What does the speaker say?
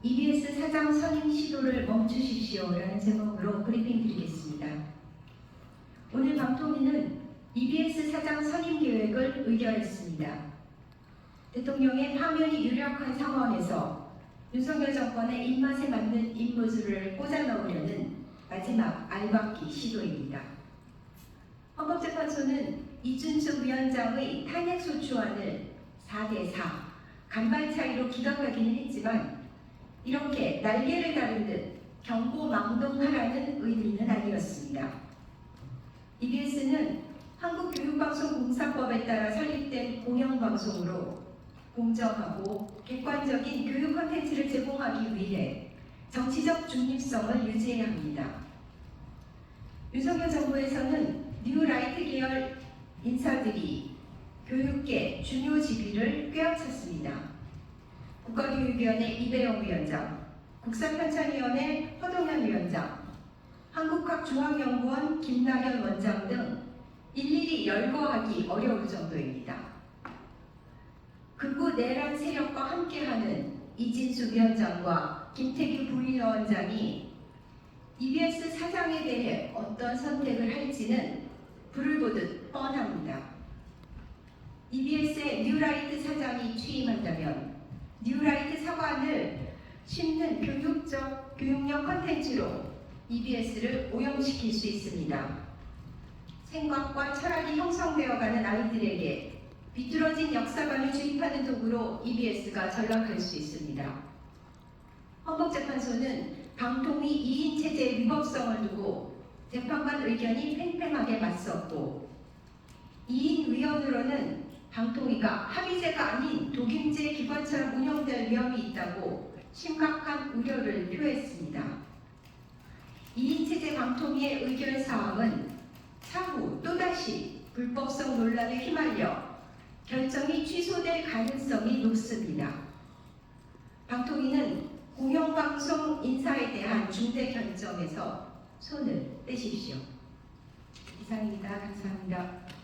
EBS 사장 선임 시도를 멈추십시오라는 제목으로 브리핑 드리겠습니다. 오늘 방통위는 EBS 사장 선임 계획을 의결했습니다. 대통령의 파면이 유력한 상황에서 윤석열 정권의 입맛에 맞는 인물들을 꽂아 넣으려는 마지막 알박기 시도입니다. 헌법재판소는 이준석 위원장의 탄핵소추안을 4대4 간발 차이로 기각하기는 했지만 이렇게 날개를 다룬 듯 경고망동하라는 의미는 아니었습니다. EBS는 한국교육방송공사법에 따라 설립된 공영방송으로 공정하고 객관적인 교육 콘텐츠를 제공하기 위해 정치적 중립성을 유지해야 합니다. 윤석열 정부에서는 뉴라이트 계열 인사들이 교육계 중요 지위를 꿰어찼습니다. 국가교육위원회 이배영 위원장, 국사편찬위원회 허동현 위원장, 한국학중앙연구원 김남현 원장 등 일일이 열거하기 어려울 정도입니다. 극우 내란 세력과 함께하는 이진수 위원장과 김태규 부위원장이 EBS 사장에 대해 어떤 선택을 할지는 불을 보듯 뻔합니다. EBS의 뉴라이트 사장이 취임한다면 뉴라이트 심는 교육적 교육력 컨텐츠로 EBS를 오염시킬 수 있습니다. 생각과 철학이 형성되어가는 아이들에게 비뚤어진 역사관을 주입하는 도구로 EBS가 전락할 수 있습니다. 헌법재판소는 방통위 2인 체제의 위법성을 두고 재판관 의견이 팽팽하게 맞섰고 2인 위원으로는 방통위가 합의제가 아닌 독임제 기관처럼 운영될 위험이 있다고 심각한 우려를 표했습니다. 2인 체제 방통위의 의결 사항은 차후 또다시 불법성 논란에 휘말려 결정이 취소될 가능성이 높습니다. 방통위는 공영방송 인사에 대한 중대 결정에서 손을 떼십시오. 이상입니다. 감사합니다.